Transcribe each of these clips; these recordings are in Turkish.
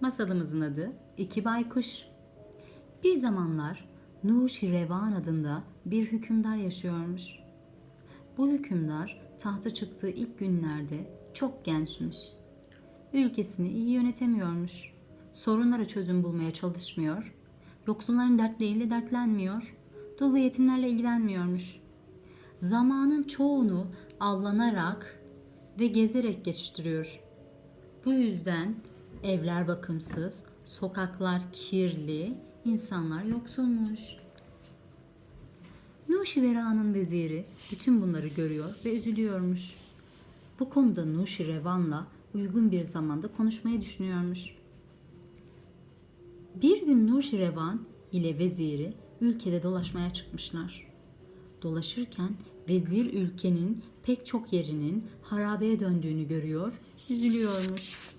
Masalımızın adı İki Baykuş. Bir zamanlar Nuşirevan adında bir hükümdar yaşıyormuş. Bu hükümdar tahta çıktığı ilk günlerde çok gençmiş. Ülkesini iyi yönetemiyormuş. Sorunlara çözüm bulmaya çalışmıyor. Yoksulların dertleriyle dertlenmiyor. Ve yetimlerle ilgilenmiyormuş. Zamanın çoğunu avlanarak ve gezerek geçiştiriyor. Bu yüzden evler bakımsız, sokaklar kirli, insanlar yoksulmuş. Nuşivera'nın veziri bütün bunları görüyor ve üzülüyormuş. Bu konuda Nuşirevan'la uygun bir zamanda konuşmayı düşünüyormuş. Bir gün Nuşirevan ile veziri ülkede dolaşmaya çıkmışlar. Dolaşırken vezir ülkenin pek çok yerinin harabeye döndüğünü görüyor, üzülüyormuş.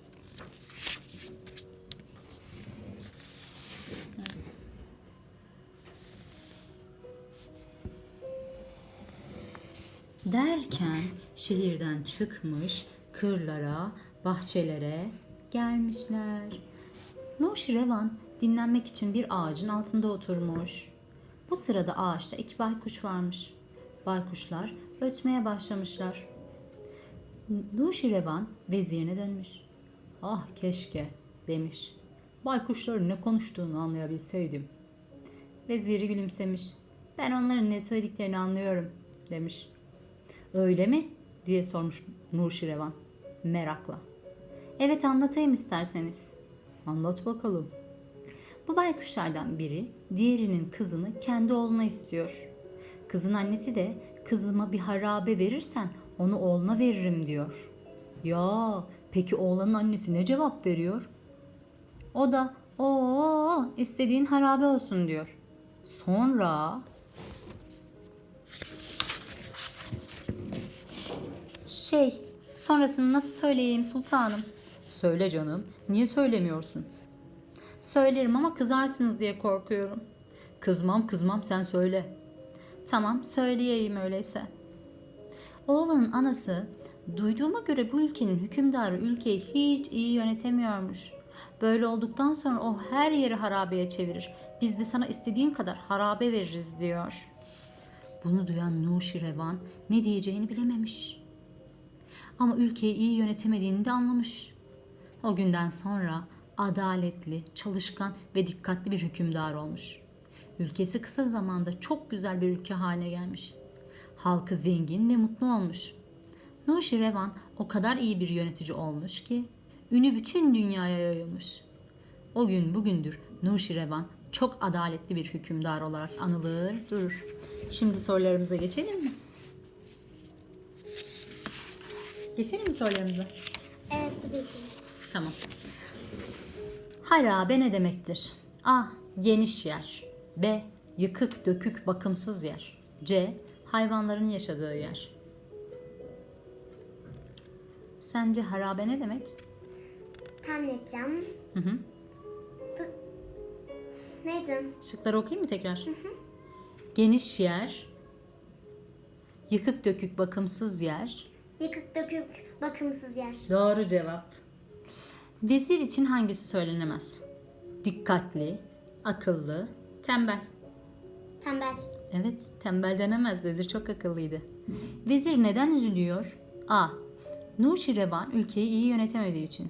Derken şehirden çıkmış, kırlara, bahçelere gelmişler. Nuşirevan dinlenmek için bir ağacın altında oturmuş. Bu sırada ağaçta iki baykuş varmış. Baykuşlar ötmeye başlamışlar. Nuşirevan vezirine dönmüş. Ah keşke demiş. Baykuşların ne konuştuğunu anlayabilseydim. Veziri gülümsemiş. Ben onların ne söylediklerini anlıyorum demiş. Öyle mi? diye sormuş Nuşirevan merakla. Evet anlatayım isterseniz. Anlat bakalım. Bu baykuşlardan biri diğerinin kızını kendi oğluna istiyor. Kızın annesi de kızıma bir harabe verirsen onu oğluna veririm diyor. Ya peki oğlanın annesi ne cevap veriyor? O da o istediğin harabe olsun diyor. Sonra şey sonrasını nasıl söyleyeyim sultanım? Söyle canım. Niye söylemiyorsun? Söylerim ama kızarsınız diye korkuyorum. Kızmam kızmam sen söyle. Tamam söyleyeyim öyleyse. Oğlanın anası duyduğuma göre bu ülkenin hükümdarı ülkeyi hiç iyi yönetemiyormuş. Böyle olduktan sonra o her yeri harabeye çevirir. Biz de sana istediğin kadar harabe veririz diyor. Bunu duyan Nuşirevan ne diyeceğini bilememiş. Ama ülkeyi iyi yönetemediğini de anlamış. O günden sonra adaletli, çalışkan ve dikkatli bir hükümdar olmuş. Ülkesi kısa zamanda çok güzel bir ülke haline gelmiş. Halkı zengin ve mutlu olmuş. Nuşirevan o kadar iyi bir yönetici olmuş ki ünü bütün dünyaya yayılmış. O gün bugündür Nuşirevan çok adaletli bir hükümdar olarak anılır durur. Şimdi sorularımıza geçelim mi? Geçelim mi sorularımıza? Evet ki. Tamam. Harabe ne demektir? A. Geniş yer. B. Yıkık, dökük, bakımsız yer. C. Hayvanların yaşadığı yer. Sence harabe ne demek? Tahmin edeceğim. Hı hı. Neydi? Şıkları okuyayım mı tekrar? Geniş yer. Yıkık, dökük, bakımsız yer. Yıkık dökük bakımsız yer. Doğru cevap. Vezir için hangisi söylenemez? Dikkatli, akıllı, tembel. Tembel. Evet, tembel denemez. Vezir çok akıllıydı. Vezir neden üzülüyor? A. Nuşirevan ülkeyi iyi yönetemediği için.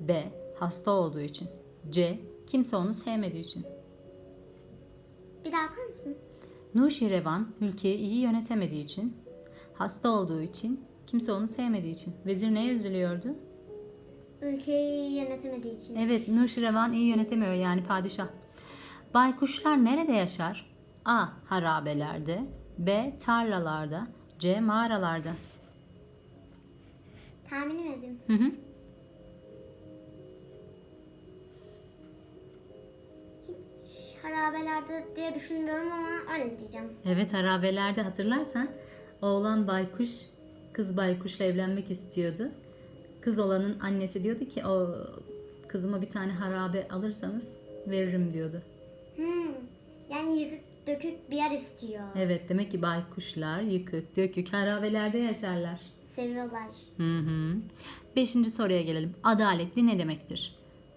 B. Hasta olduğu için. C. Kimse onu sevmediği için. Bir daha okur musun? Nuşirevan ülkeyi iyi yönetemediği için. Hasta olduğu için. Kimse onu sevmediği için. Vezir neye üzülüyordu? Ülkeyi yönetemediği için. Evet, Nuşirevan iyi yönetemiyor yani padişah. Baykuşlar nerede yaşar? A. Harabelerde. B. Tarlalarda. C. Mağaralarda. Tahmin edemedim. Hı hı. Hiç harabelerde diye düşünmüyorum ama öyle diyeceğim. Evet harabelerde hatırlarsan oğlan baykuş kız baykuşla evlenmek istiyordu. Kız olanın annesi diyordu ki o kızıma bir tane harabe alırsanız veririm diyordu. Hmm. Yani yıkık dökük bir yer istiyor. Evet demek ki baykuşlar yıkık dökük harabelerde yaşarlar. Seviyorlar. Hı hı. Beşinci soruya gelelim. Adaletli ne demektir?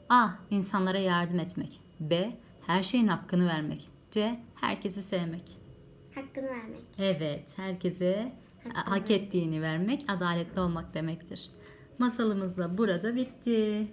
A. İnsanlara yardım etmek. B. Her şeyin hakkını vermek. C. Herkesi sevmek. Hakkını vermek. Evet, herkese hak ettiğini vermek, adaletli olmak demektir. Masalımız da burada bitti.